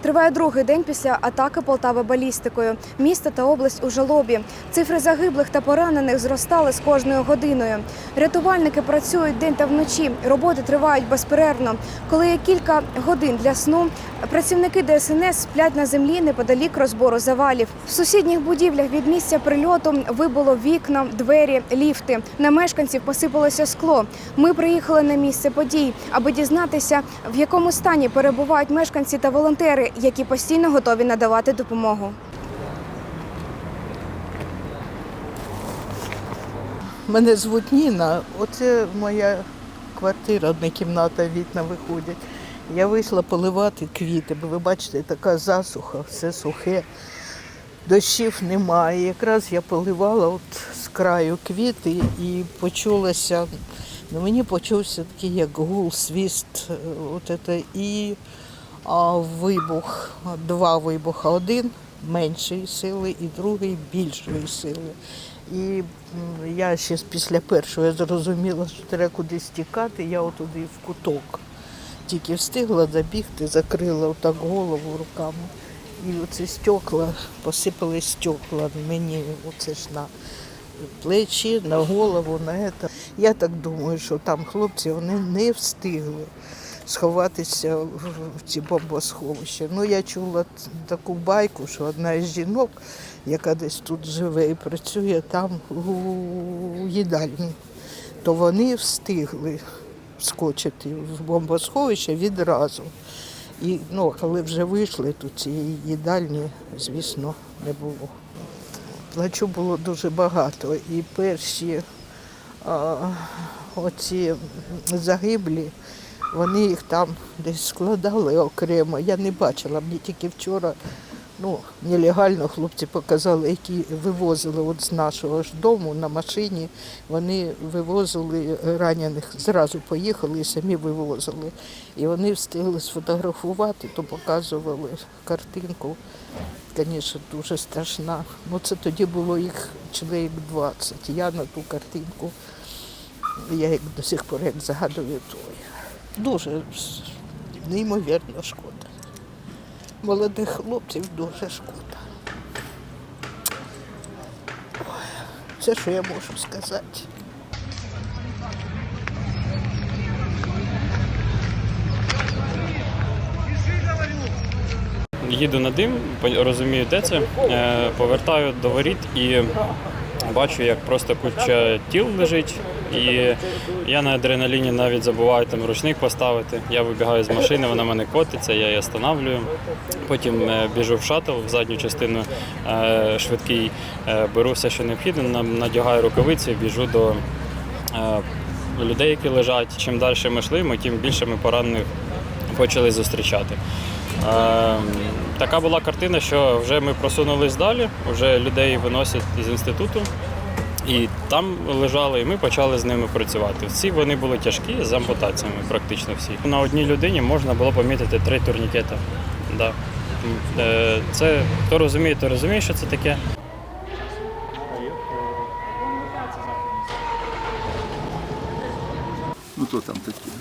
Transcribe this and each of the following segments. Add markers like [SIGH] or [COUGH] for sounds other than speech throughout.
Триває другий день після атаки Полтави балістикою. Місто та область у жалобі. Цифри загиблих та поранених зростали з кожною годиною. Рятувальники працюють день та вночі. Роботи тривають безперервно. Коли є кілька годин для сну, працівники ДСНС сплять на землі неподалік розбору завалів. В сусідніх будівлях від місця прильоту вибуло вікна, двері, ліфти. На мешканців посипалося скло. Ми приїхали на місце подій, аби дізнатися, в якому стані перебувають мешканці та волонтери, які постійно готові надавати допомогу. Мене звуть Ніна. Оце моя квартира, одна кімната, вікна виходять. Я вийшла поливати квіти, бо ви бачите, така засуха, все сухе. Дощів немає. Якраз я поливала от з краю квіти і почулося, ну мені почувся такий як гул, свіст, е, от це, і вибух, два вибуха. Один меншої сили і другий більшої сили. І я ще після першого зрозуміла, що треба кудись тікати, я отуди в куток. Тільки встигла забігти, закрила отак голову руками. І оці стекла, посипали стекла мені, оце ж на плечі, на голову, на це. Я так думаю, що там хлопці вони не встигли сховатися в ці бомбосховища. Ну, я чула таку байку, що одна із жінок, яка десь тут живе і працює там у їдальні, то вони встигли вскочити в бомбосховище відразу. І ну, коли вже вийшли, то цієї їдальні, звісно, не було. Плачу було дуже багато. І перші а, оці загиблі, вони їх там десь складали окремо. Я не бачила, мені тільки вчора ну, нелегально хлопці показали, які вивозили от з нашого ж дому на машині. Вони вивозили ранених, зразу поїхали і самі вивозили. І вони встигли сфотографувати, то показували картинку. Звісно, дуже страшна. Ну, це тоді було їх чоловік 20. Я на ту картинку, я як до сих пор як згадую той. Дуже неймовірно шкода. Молодих хлопців дуже шкода. Це що я можу сказати. Їду на дим, розумію, де це. Е, Повертаю до воріт і бачу, як просто куча тіл лежить. І я на адреналіні навіть забуваю там ручник поставити. Я вибігаю з машини, вона мене котиться, я її останавливаю. Потім е, біжу в шаттл, в задню частину е, швидкий, е, беру все, що необхідно, надягаю рукавиці, біжу до людей, які лежать. Чим далі ми йшли, ми тим більше ми поранених почали зустрічати. Така була картина, що вже ми просунулись далі, вже людей виносять з інституту. І там лежали, і ми почали з ними працювати. Всі вони були тяжкі з ампутаціями, практично всі. На одній людині можна було помітити три турнікети. Да. Е, Це хто розуміє, то розуміє, що це таке. Ну, то там такие.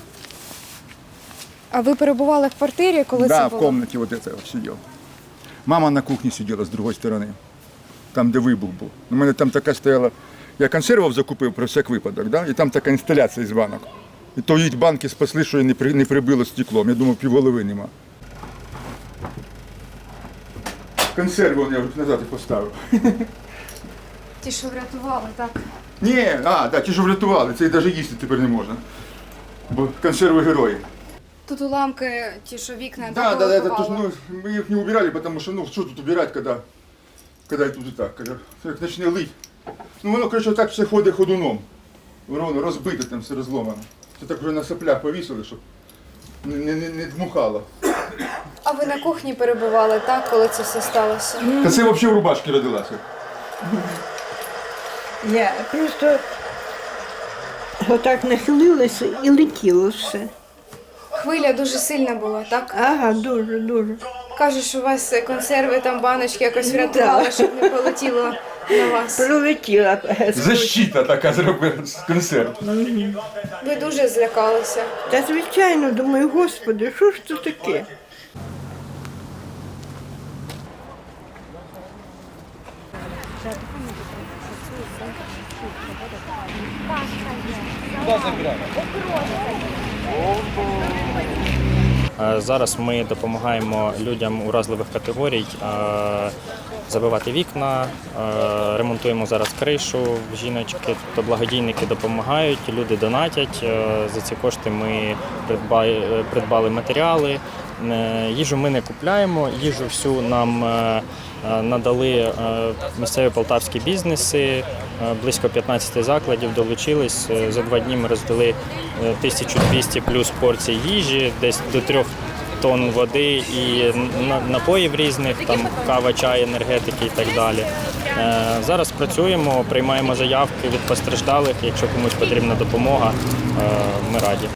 А ви перебували в квартирі, коли да, це в було? комнате вот это вот сидел. Мама на кухні сиділа з другої сторони, там, де вибух був. У мене там така стояла. Я консервів закупив про всяк випадок, да? і там така інсталяція з банок. І то її банки спасли, що не, при, не прибило стеклом. Я думав, півголови нема. Консерви я вже назад і поставив. [LAUGHS] Ті, що врятували, так. Ні, а, да, ті, що врятували, це і навіть їсти тепер не можна. Бо консерви герої. Тут уламки, ті, що вікна Да, да, да, это ну, мы их не убирали, потому что, ну, что тут убирать, когда, когда и тут и так, когда як почне лить. Ну, воно, короче, так все ходить ходуном. Воно розбите там, все розломано. Це так вже на соплях повісили, щоб не, не, не, не дмухало. А ви на кухні перебували, так, коли це все сталося? Та це взагалі в рубашці родилася. Я просто отак нахилилася і летіло все. Хвиля дуже сильна була, так? Ага, дуже, дуже. Кажуть, що у вас консерви, там баночки якось врятували, щоб не полетіло вас. Прилетіла. Защита така зробила з концерту. Ви дуже злякалися. Та звичайно, думаю, господи, що ж це таке? Куда забирали? Зараз ми допомагаємо людям уразливих категорій е, забивати вікна, е, ремонтуємо зараз кришу. Жіночки то благодійники допомагають, люди донатять. Е, За ці кошти ми придбали, матеріали. Е, Їжу ми не купляємо, їжу всю нам е, е, надали е, місцеві полтавські бізнеси. Е, Близько 15 закладів долучились. Е, За два дні ми роздали е, 1200 плюс порцій їжі, десь до трьох тонн води і напоїв різних, там кава, чай, енергетики і так далі. Е, Зараз працюємо, приймаємо заявки від постраждалих. Якщо комусь потрібна допомога, е, ми раді.